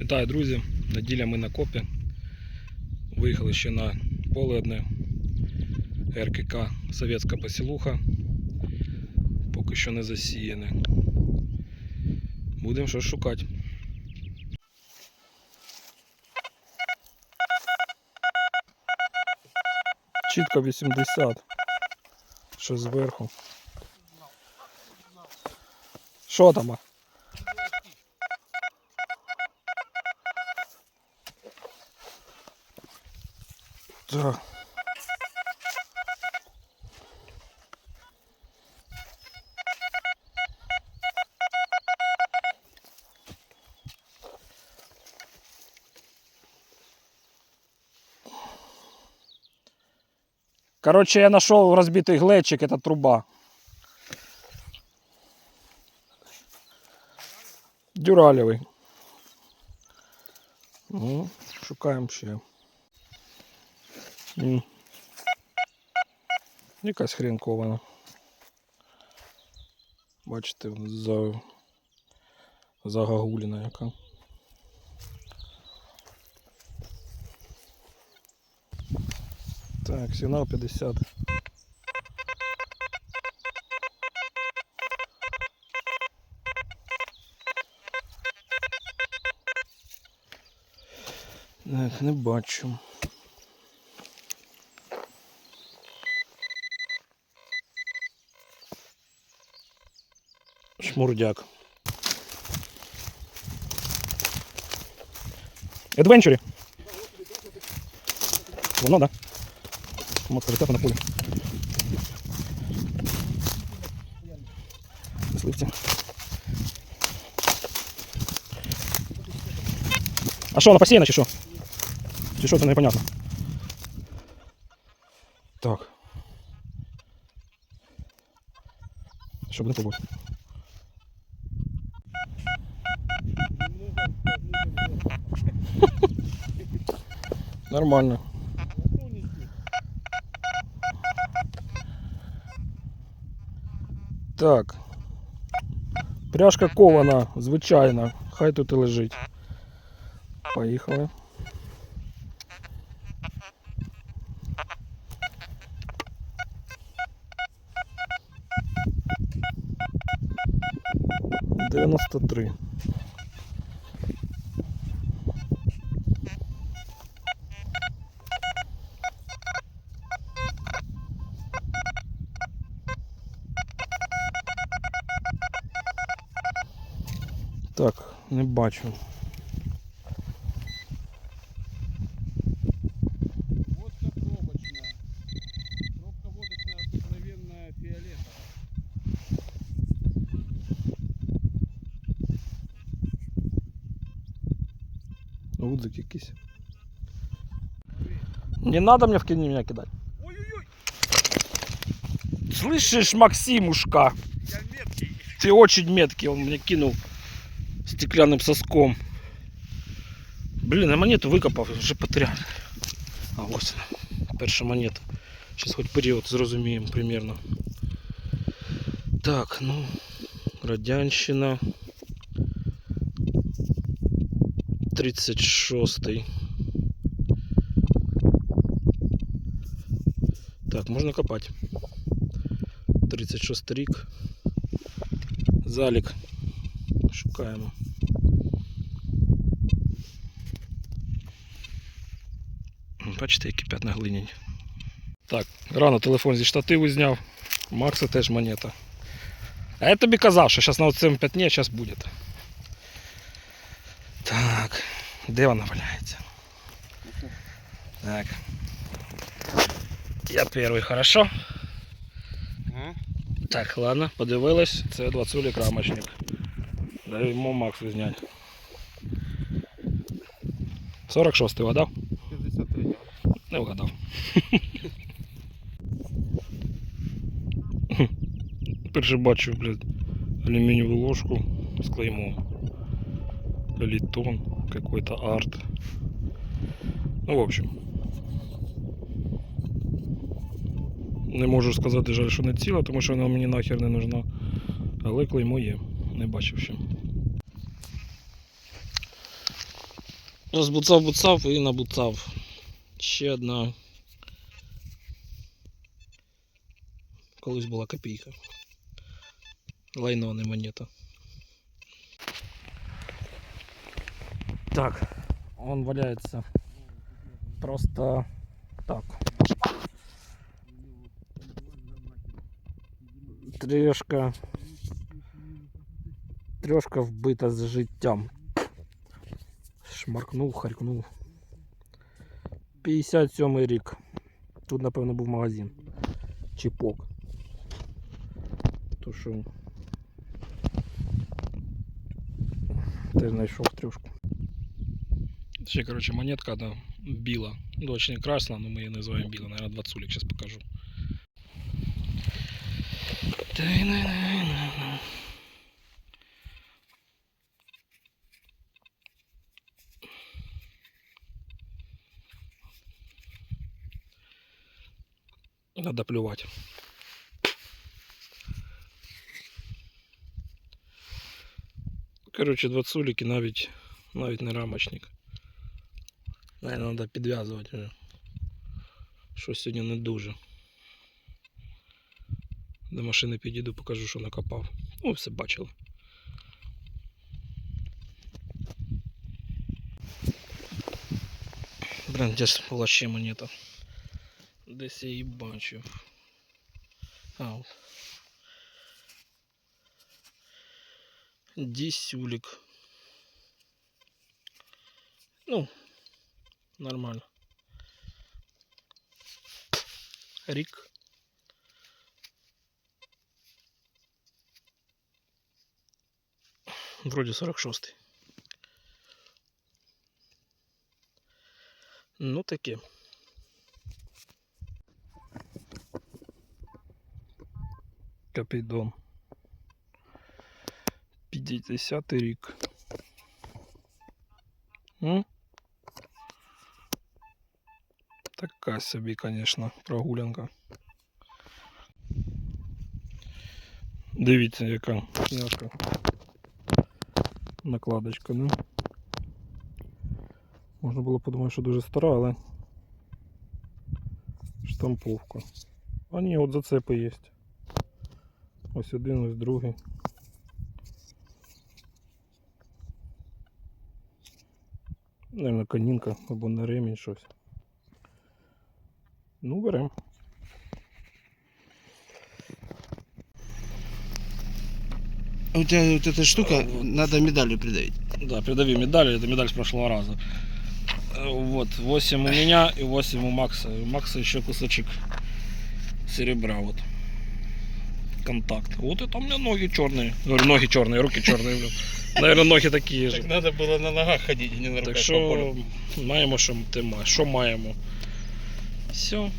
Вітаю, друзі! Неділя ми на копі. Виїхали ще на поле одне РКК Совєтська посілуха. Поки що не засіяне. Будемо щось шукати. Чітко 80. Що зверху. Що там? А? Так. Короче, я нашел разбитый глечик, это труба. Дюралевый. Ну, шукаємо ще. М. Якась кована. Бачите, за... загагуліна яка. Так, сигнал 50. Так, не бачу. Шмурдяк. Адвенчурі. Воно, да? Мотка летати на полі. Мисливці. А що, вона посіяна чи що? Чи що це непонятно? Так. Що буде пробувати? Нормально. Так. Пряжка кована, звичайна. Хай тут і лежить. Поїхали. Дев'яносто три. Так, не бачу. Гудзик якийсь. Не надо мне в кино меня кидать. Ой-ой-ой, Слышишь, Максимушка? я меткий. Ты очень меткий, он мне кинул стеклянным соском. Блин, я монету викопав, вже потеряв. А ось вона, перша монета. Зараз хоч період зрозуміємо примерно. Так, ну, Радянщина. 36-й. Так, можна копати. 36 рік. Залік. Шукаємо. Бачите, які п'ятна глиняні. Так, рано телефон зі штативу зняв. Макса теж монета. А я тобі казав, що зараз на цьому п'ятні зараз буде. Так, де вона валяється? Так. Я перший, хорошо? Так, ладно, подивились, це 20 рамочник. Даємо Максу зняти. 46 вгадав? 53. Не вгадав. Перше бачу, блядь, алюмінієву ложку з клеймом. Литон, какой-то арт. Ну, в общем. Не можу сказати, жаль, що не ціла, тому що вона мені нахер не нужна. Але клеймо є. Не бачив ще. Розбуцав, буцав і набуцав. Ще одна. Колись була копійка. Лайно, а не монета. Так, он валяется просто так. Трешка Трешка вбита з життям. Шмаркнув, харкнув. 57 рік. Тут, напевно, був магазин. Чіпок. То що. Теж знайшов трьошку. Ще, короче, монетка одна біла. Ну, очень красна, но мы ее называем біла. Наверное, 20 улик сейчас покажу. Та-й-на-на-на-на. Надо плювати. Коротше, два цуліки навіть, навіть не рамочник. Наверное, треба підв'язувати вже. Щось сьогодні не дуже. До машини підійду, покажу, що накопав. Ну, все бачили. Блин, десь була ще монета. Десь я її бачив. А, от. Десюлик. Ну, нормально. Рик. Вроде 46. Ну таке. Капідон. 50 рік. М? Така собі, конечно, прогулянка. Дивіться, яка м'яка накладочка, ну. Можна було подумати, що дуже стара, але штамповка. А ні, от зацепи є. Ось один, ось другий. Наверное, конінка або на ремінь щось. Ну, берем. У тебя вот эта штука, надо медалью придавить. Да, придави медаль, это медаль с прошлого раза. Э, Вот, 8 у меня и 8 у Макса. У Макса еще кусочек серебра, вот. Контакт. Вот это у меня ноги черные. Говорю, ноги черные, руки черные, блин. Наверное, ноги такие же. надо было на ногах ходить, а не на Так що маємо, що ти маєш. Що маємо? Все.